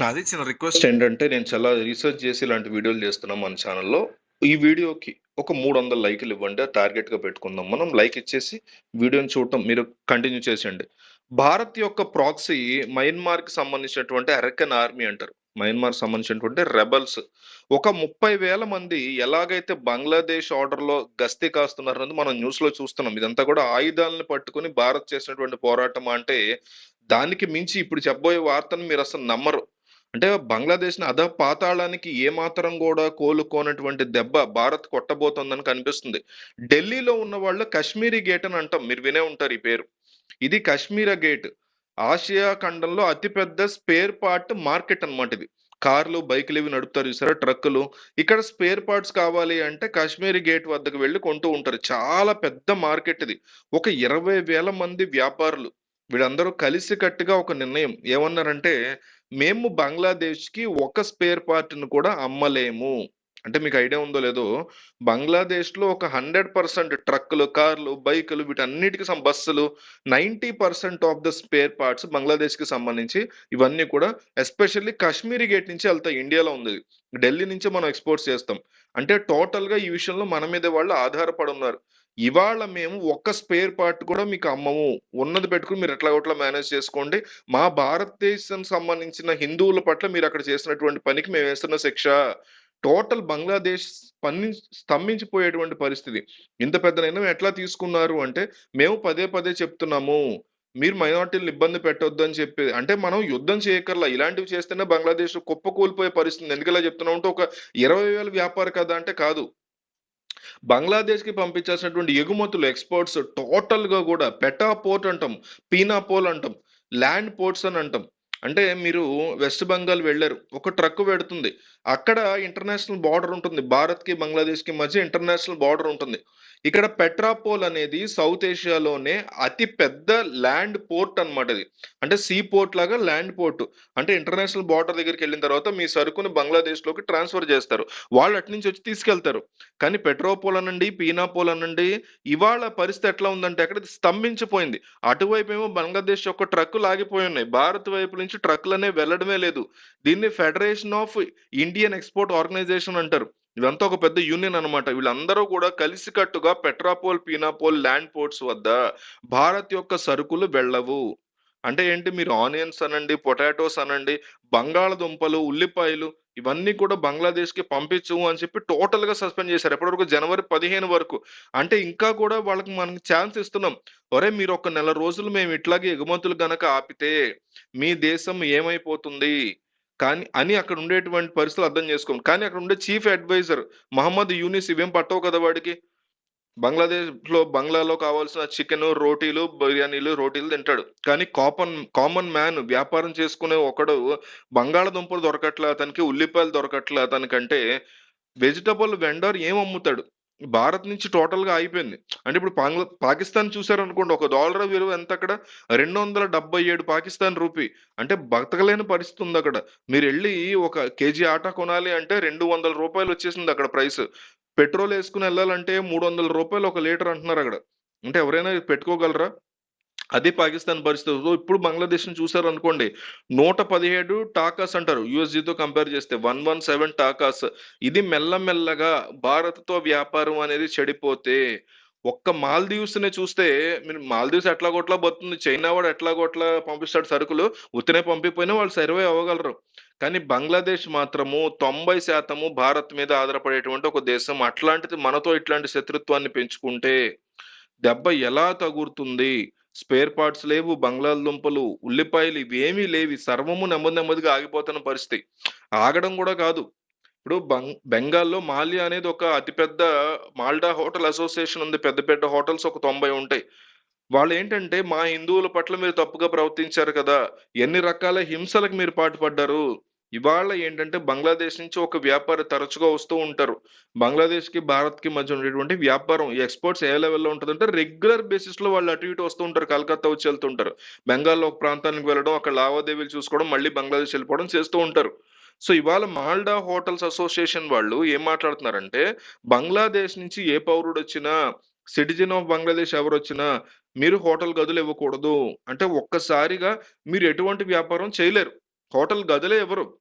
నాది చిన్న రిక్వెస్ట్. ఏంటంటే నేను చాలా రీసెర్చ్ చేసి ఇలాంటి వీడియోలు చేస్తున్నాం మన ఛానల్లో ఈ వీడియోకి ఒక మూడు వందల లైకులు ఇవ్వండి టార్గెట్గా పెట్టుకుందాం. మనం లైక్ ఇచ్చేసి వీడియోని చూడటం మీరు కంటిన్యూ చేసేయండి. భారత్ యొక్క ప్రాక్సీ మయన్మార్కి సంబంధించినటువంటి అరకన్ ఆర్మీ అంటారు. మయన్మార్ సంబంధించినటువంటి రెబల్స్ ఒక ముప్పై వేల మంది ఎలాగైతే బంగ్లాదేశ్ ఆర్డర్లో గస్తీ గస్తీ కాస్తున్నారన్నది మనం న్యూస్లో చూస్తున్నాం. ఇదంతా కూడా ఆయుధాలను పట్టుకుని భారత్ చేసినటువంటి పోరాటం అంటే దానికి మించి ఇప్పుడు చెప్పబోయే వార్తను మీరు అసలు నమ్మరు. అంటే బంగ్లాదేశ్‌ని అధ పాతాళానికి ఏ మాత్రం కూడా కోలుకోనటువంటి దెబ్బ భారత్ కొట్టబోతోందని కనిపిస్తుంది. ఢిల్లీలో ఉన్న వాళ్ళు కాశ్మీరీ గేట్ అని అంటాం మీరు వినే ఉంటారు ఈ పేరు. ఇది కశ్మీర గేట్ ఆసియా ఖండంలో అతిపెద్ద స్పేర్ పార్ట్ మార్కెట్ అన్నమాట ఇది. కార్లు బైకులు ఇవి నడుపుతారు చూసారా ట్రక్కులు. ఇక్కడ స్పేర్ పార్ట్స్ కావాలి అంటే కాశ్మీరీ గేట్ వద్దకు వెళ్ళి కొంటూ ఉంటారు. చాలా పెద్ద మార్కెట్ ఇది. ఒక ఇరవై వేల మంది వ్యాపారులు. వీళ్ళందరూ కలిసికట్టుగా ఒక నిర్ణయం ఏమన్నారంటే మేము బంగ్లాదేశ్కి ఒక స్పేర్ పార్ట్ను కూడా అమ్మలేము. అంటే మీకు ఐడియా ఉందో లేదో బంగ్లాదేశ్లో ఒక హండ్రెడ్ పర్సెంట్ ట్రక్కులు కార్లు బైకులు వీటన్నిటికి బస్సులు ninety percent of the spare parts బంగ్లాదేశ్కి సంబంధించి ఇవన్నీ కూడా ఎస్పెషల్లీ కాశ్మీరీ గేట్ నుంచి వెళ్తాయి. ఇండియాలో ఉంది. ఢిల్లీ నుంచి మనం ఎక్స్పోర్ట్స్ చేస్తాం. అంటే టోటల్గా ఈ విషయంలో మన మీద వాళ్ళు ఆధారపడి ఉన్నారు ఇవాళ మేము ఒక్క స్పేర్ పార్ట్ కూడా మీకు అమ్మము. ఉన్నది పెట్టుకుని మీరు ఎట్లా ఒకట్లా మేనేజ్ చేసుకోండి. మా భారతదేశం సంబంధించిన హిందువుల పట్ల మీరు అక్కడ చేసినటువంటి పనికి మేము వేస్తున్న శిక్ష. టోటల్ బంగ్లాదేశ్ స్పంది స్తంభించిపోయేటువంటి పరిస్థితి. ఇంత పెద్ద నిర్ణయం ఎట్లా తీసుకున్నారు అంటే మేము పదే పదే చెప్తున్నాము. మీరు మైనార్టీలను ఇబ్బంది పెట్టొద్దు అని చెప్పి అంటే మనం యుద్ధం చేయకర్లా ఇలాంటివి చేస్తేనే బంగ్లాదేశ్ కుప్ప కూలిపోయే పరిస్థితి ఎందుకలా చెప్తున్నాం అంటే ఒక ఇరవై వేల వ్యాపార కదా అంటే కాదు. బంగ్లాదేశ్కి పంపించాల్సినటువంటి ఎగుమతులు ఎక్స్పోర్ట్స్ టోటల్గా కూడా పెటా పోర్ట్ అంటాం పీనా పోల్ అంటాం ల్యాండ్ పోర్ట్స్ అని అంటాం. అంటే మీరు వెస్ట్ బెంగాల్ వెళ్ళారు ఒక ట్రక్ పెడుతుంది. అక్కడ ఇంటర్నేషనల్ బార్డర్ ఉంటుంది. భారత్కి బంగ్లాదేశ్కి మధ్య ఇంటర్నేషనల్ బార్డర్ ఉంటుంది. ఇక్కడ పెట్రాపోల్ అనేది సౌత్ ఏషియాలోనే అతి పెద్ద ల్యాండ్ పోర్ట్ అన్నమాట ఇది అంటే సీ పోర్ట్ లాగా ల్యాండ్ పోర్ట్. అంటే ఇంటర్నేషనల్ బార్డర్ దగ్గరికి వెళ్ళిన తర్వాత మీ సరుకుని బంగ్లాదేశ్లోకి ట్రాన్స్ఫర్ చేస్తారు. వాళ్ళు అటు నుంచి వచ్చి తీసుకెళ్తారు. కానీ పెట్రోపోల్ అనండి పీనాపోల్ అనండి ఇవాళ పరిస్థితి ఎట్లా ఉందంటే అక్కడ స్తంభించిపోయింది. అటువైపు ఏమో బంగ్లాదేశ్ యొక్క ట్రక్ లాగిపోయి ఉన్నాయి. భారత్ వైపు నుంచి ట్రక్లనే వెళ్ళడమే లేదు. దీన్ని federation of Indian export organisation అంటారు. ఇదంతా ఒక పెద్ద యూనియన్ అన్నమాట. వీళ్ళందరూ కూడా కలిసికట్టుగా పెట్రాపోల్ పీనాపోల్ ల్యాండ్ పోర్ట్స్ వద్ద భారత్ యొక్క సరుకులు వెళ్ళవు. అంటే ఏంటి? మీరు ఆనియన్స్ అనండి పొటాటోస్ అనండి బంగాళదుంపలు ఉల్లిపాయలు ఇవన్నీ కూడా బంగ్లాదేశ్కి పంపించు అని చెప్పి టోటల్గా సస్పెండ్ చేశారు. ఎప్పటివరకు? జనవరి పదిహేను వరకు. అంటే ఇంకా కూడా వాళ్ళకి మనకి ఛాన్స్ ఇస్తున్నాం. ఒరే మీరు ఒక నెల రోజులు మేము ఇట్లాగే ఎగుమతులు గనక ఆపితే మీ దేశం ఏమైపోతుంది? కానీ అని అక్కడ ఉండేటువంటి పరిస్థితులు అర్థం చేసుకోం. కానీ అక్కడ ఉండే చీఫ్ అడ్వైజర్ మహమ్మద్ యూనిస్ ఇవేం పట్టవు కదా వాడికి? బంగ్లాదేశ్లో బంగ్లాలో కావాల్సిన చికెన్ రోటీలు బిర్యానీలు రోటీలు తింటాడు. కానీ కామన్ కామన్ మ్యాన్ వ్యాపారం చేసుకునే ఒకడు బంగాళదుంపలు దొరకట్లే అతనికి ఉల్లిపాయలు దొరకట్లే అతనికంటే వెజిటబుల్ వెండర్ ఏం అమ్ముతాడు? భారత్ నుంచి టోటల్గా అయిపోయింది అంటే ఇప్పుడు పాకిస్తాన్ చూసారనుకోండి ఒక డాలర్ విలువ ఎంత అక్కడ? రెండు వందల డెబ్బై ఏడు పాకిస్తాన్ రూపీ. అంటే బతకలేని పరిస్థితి ఉంది అక్కడ. మీరు వెళ్ళి ఒక కేజీ ఆటా కొనాలి అంటే రెండు వందల రూపాయలు వచ్చేసింది అక్కడ ప్రైస్. పెట్రోల్ వేసుకుని వెళ్ళాలంటే మూడు వందల రూపాయలు ఒక లీటర్ అంటున్నారు అక్కడ. అంటే ఎవరైనా పెట్టుకోగలరా? అదే పాకిస్తాన్ పరిస్థితి. ఇప్పుడు బంగ్లాదేశ్ని చూసారు అనుకోండి. నూట పదిహేడు టాకాస్ అంటారు. యుఎస్జీతో కంపేర్ చేస్తే వన్ వన్ సెవెన్ టాకాస్. ఇది మెల్లమెల్లగా భారత్తో వ్యాపారం అనేది చెడిపోతే ఒక్క మాల్దీవ్స్ని చూస్తే మీరు మాల్దీవ్స్ ఎట్లా కొట్లా పోతుంది చైనా వాడు ఎట్లా కొట్లా పంపిస్తాడు సరుకులు? ఉత్తనే పంపిపోయినా వాళ్ళు సర్వే అవ్వగలరు. కానీ బంగ్లాదేశ్ మాత్రము తొంభై శాతము భారత్ మీద ఆధారపడేటువంటి ఒక దేశం. అట్లాంటిది మనతో ఇట్లాంటి శత్రుత్వాన్ని పెంచుకుంటే దెబ్బ ఎలా తగురుతుంది? స్పేర్ పార్ట్స్ లేవు బంగాళదుంపలు ఉల్లిపాయలు ఇవేమీ లేవి. సర్వము నెమ్మది నెమ్మదిగా ఆగిపోతున్న పరిస్థితి. ఆగడం కూడా కాదు. ఇప్పుడు బంగ్ బెంగాల్లో మాల్యా అనేది ఒక అతిపెద్ద మాల్డా హోటల్ అసోసియేషన్ ఉంది. పెద్ద పెద్ద హోటల్స్ ఒక తొంభై ఉంటాయి. వాళ్ళు ఏంటంటే మా హిందువుల పట్ల మీరు తప్పుగా ప్రవర్తించారు కదా. ఎన్ని రకాల హింసలకు మీరు పాటుపడ్డారు? ఇవాళ ఏంటంటే బంగ్లాదేశ్ నుంచి ఒక వ్యాపారి తరచుగా వస్తూ ఉంటారు. బంగ్లాదేశ్కి భారత్కి మధ్య ఉండేటువంటి వ్యాపారం ఎక్స్పోర్ట్స్ ఏ లెవెల్లో ఉంటుందంటే రెగ్యులర్ బేసిస్లో వాళ్ళు అటు ఇటు వస్తూ ఉంటారు కలకత్తా వచ్చి వెళ్తుంటారు బెంగాల్లో ఒక ప్రాంతానికి వెళ్ళడం అక్కడ లావాదేవీలు చూసుకోవడం మళ్ళీ బంగ్లాదేశ్ వెళ్ళిపోవడం చేస్తూ ఉంటారు. సో ఇవాళ మాల్డా హోటల్స్ అసోసియేషన్ వాళ్ళు ఏం మాట్లాడుతున్నారంటే బంగ్లాదేశ్ నుంచి ఏ పౌరుడు వచ్చినా సిటిజన్ ఆఫ్ బంగ్లాదేశ్ ఎవరు వచ్చినా మీరు హోటల్ గదులు ఇవ్వకూడదు. అంటే ఒక్కసారిగా మీరు ఎటువంటి వ్యాపారం చేయలేరు. హోటల్ గదులే ఎవరు?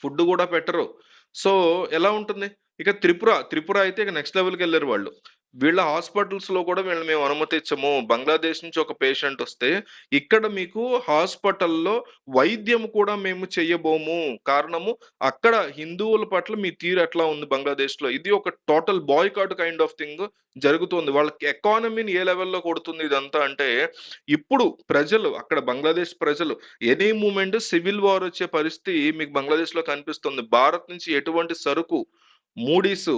ఫుడ్ కూడా పెట్టరు. సో ఎలా ఉంటుంది? ఇక త్రిపుర త్రిపుర అయితే ఇక నెక్స్ట్ లెవెల్కి వెళ్ళారు వాళ్ళు. వీళ్ళ హాస్పిటల్స్లో కూడా వీళ్ళు మేము అనుమతించము. బంగ్లాదేశ్ నుంచి ఒక పేషెంట్ వస్తే ఇక్కడ మీకు హాస్పిటల్లో వైద్యం కూడా మేము చెయ్యబోము. కారణము అక్కడ హిందువుల పట్ల మీ తీరు ఎట్లా ఉంది బంగ్లాదేశ్లో? ఇది ఒక total boycott kind of thing జరుగుతుంది. వాళ్ళకి ఎకానమీని ఏ లెవెల్లో కొడుతుంది ఇదంతా అంటే ఇప్పుడు ప్రజలు అక్కడ బంగ్లాదేశ్ ప్రజలు ఎనీ మూమెంట్ సివిల్ వార్ వచ్చే పరిస్థితి మీకు బంగ్లాదేశ్లో కనిపిస్తుంది. భారత్ నుంచి ఎటువంటి సరుకు మూడీస్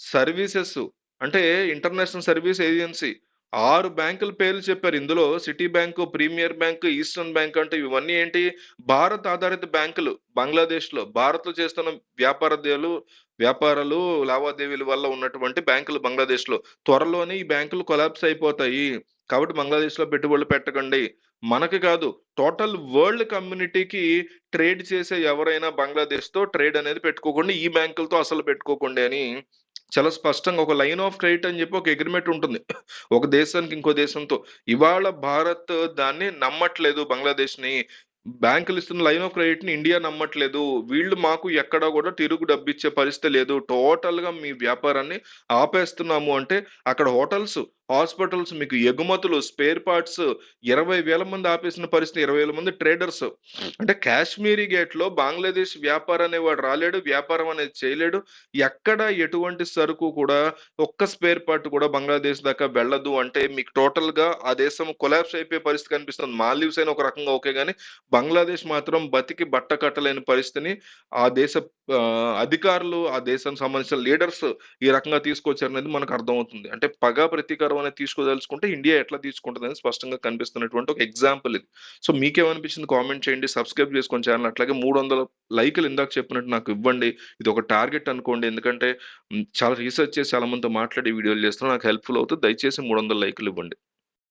సర్వీసెస్ అంటే ఇంటర్నేషనల్ సర్వీస్ ఏజెన్సీ ఆరు బ్యాంకుల పేర్లు చెప్పారు. ఇందులో Citi bank premier bank eastern bank అంటే ఇవన్నీ ఏంటి? భారత్ ఆధారిత బ్యాంకులు. బంగ్లాదేశ్లో భారత్ చేస్తున్న వ్యాపారదేలు వ్యాపారాలు లావాదేవీల వల్ల ఉన్నటువంటి బ్యాంకులు బంగ్లాదేశ్లో త్వరలోనే ఈ బ్యాంకులు కొలాప్స్ అయిపోతాయి. కాబట్టి బంగ్లాదేశ్లో పెట్టుబడులు పెట్టకండి. మనకి కాదు టోటల్ వరల్డ్ కమ్యూనిటీకి ట్రేడ్ చేసే ఎవరైనా బంగ్లాదేశ్తో ట్రేడ్ అనేది పెట్టుకోకండి. ఈ బ్యాంకులతో అసలు పెట్టుకోకండి అని. చాలా స్పష్టంగా ఒక లైన్ ఆఫ్ క్రెడిట్ అని చెప్పి ఒక అగ్రిమెంట్ ఉంటుంది. ఒక దేశానికి ఇంకో దేశంతో. ఇవాళ భారత్ దాన్ని నమ్మట్లేదు బంగ్లాదేశ్ని. బ్యాంకులు ఇస్తున్న లైన్ ఆఫ్ క్రెడిట్ని ఇండియా నమ్మట్లేదు. వీళ్ళు మాకు ఎక్కడ కూడా తిరుగు డబ్బిచ్చే పరిస్థితి లేదు. టోటల్గా మీ వ్యాపారాన్ని ఆపేస్తున్నాము అంటే అక్కడ హోటల్స్ హాస్పిటల్స్ మీకు ఎగుమతులు స్పేర్ పార్ట్స్ ఇరవై వేల మంది ఆపేసిన పరిస్థితి ఇరవై వేల మంది ట్రేడర్స్. అంటే కాశ్మీరీ గేట్లో బంగ్లాదేశ్ వ్యాపారం అనేవాడు రాలేడు వ్యాపారం అనేది చేయలేడు. ఎక్కడ ఎటువంటి సరుకు కూడా ఒక్క స్పేర్ పార్ట్ కూడా బంగ్లాదేశ్ దాకా వెళ్ళదు. అంటే మీకు టోటల్గా ఆ దేశం కొలాప్స్ అయిపోయే పరిస్థితి కనిపిస్తుంది. మాల్దీవ్స్ అయినా ఒక రకంగా ఓకే కానీ బంగ్లాదేశ్ మాత్రం బతికి బట్ట కట్టలేని పరిస్థితిని ఆ దేశ అధికారులు ఆ దేశానికి సంబంధించిన లీడర్స్ ఈ రకంగా తీసుకొచ్చారనేది మనకు అర్థమవుతుంది. అంటే పగ ప్రతీకారం అనేది తీసుకోదలుచుకుంటే ఇండియా ఎట్లా తీసుకుంటుంది స్పష్టంగా కనిపిస్తున్నటువంటి ఒక ఎగ్జాంపుల్ ఇది. సో మీకేమనిపించింది కామెంట్ చేయండి సబ్స్క్రైబ్ చేసుకొని ఛానల్ అట్లాగే మూడు వందల లైకులు ఇందాక చెప్పినట్టు నాకు ఇవ్వండి. ఇది ఒక టార్గెట్ అనుకోండి. ఎందుకంటే చాలా రీసెర్చ్ చేసి చాలా మందితో మాట్లాడి వీడియోలు చేస్తున్నా. నాకు హెల్ప్ఫుల్ అవుతుంది. దయచేసి మూడు వందల లైకులు ఇవ్వండి.